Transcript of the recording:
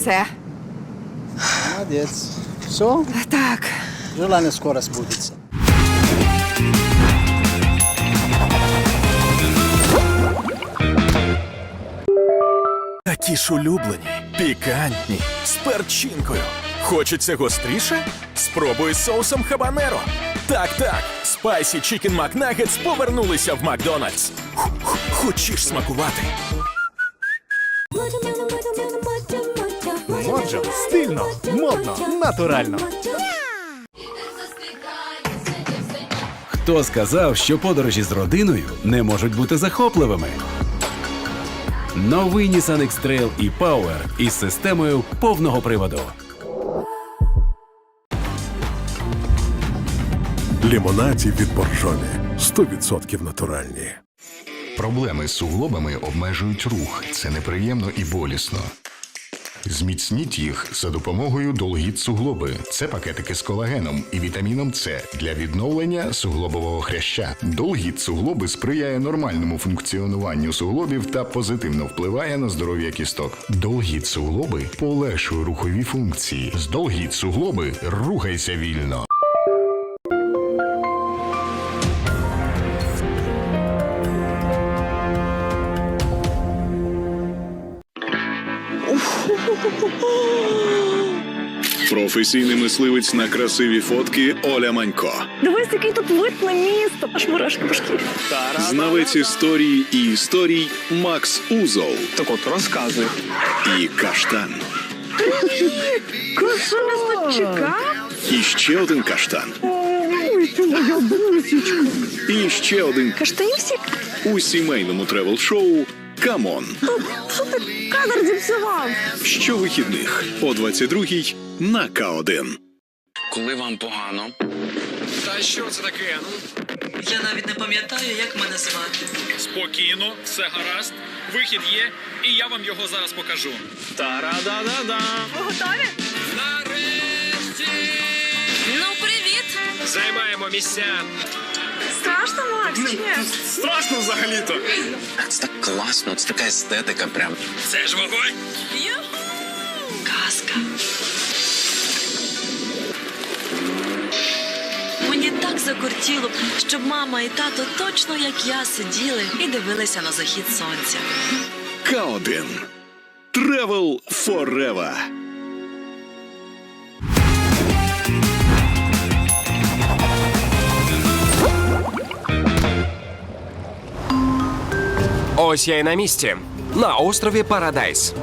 Все. Молодец. Все, Так. желание скоро сбудется. Такі ж улюблені, пікантні, з перчинкою. Хочеться гостріше? Спробуй з соусом хабанеро. Так, так, спайсі Chicken McNuggets повернулися в Макдональдс. Хочеш смакувати? Моджо стильно, модно, натурально. Хто сказав, що подорожі з родиною не можуть бути захопливими? Новий Nissan X-Trail і Power із системою повного приводу. Лімонаді від боржомі 100% натуральні. Проблеми з суглобами обмежують рух. Це неприємно і болісно. Зміцніть їх за допомогою Долгіт суглоби. Це пакетики з колагеном і вітаміном С для відновлення суглобового хряща. Долгіт суглоби сприяє нормальному функціонуванню суглобів та позитивно впливає на здоров'я кісток. Долгіт суглоби полегшує рухові функції. З Долгіт суглоби рухайся вільно. Професійний мисливець на красиві фотки Оля Манько. Дивись, який тут вид на місто. Аж мурашки по шкірі. Знавець історії і історій Макс Узол Так от розказуй. і Каштан. Що нас тут чекав? І ще один каштан. Ой, ти моя бусічка. І ще один Каштанівсік? у сімейному тревел-шоу Камон. Що ти кадр зіпсував? Щовихідних о 22-й на К1. Коли вам погано, Та що це таке? Я навіть не пам'ятаю, як мене звати. Спокійно, все гаразд. Вихід є, і я вам його зараз покажу. Та-ра-да-да-да. Ви готові? Нарешті! Ну, привіт! Займаємо місця. Страшно, Макс, чи ні? Страшно взагалі-то. це так класно, це така естетика прям. Це ж вогонь. Юху! Казка. Мені так закортіло, щоб мама і тато точно як я сиділи і дивилися на захід сонця. К1. Travel Forever. Ось я й на місці. На острові Парадайс.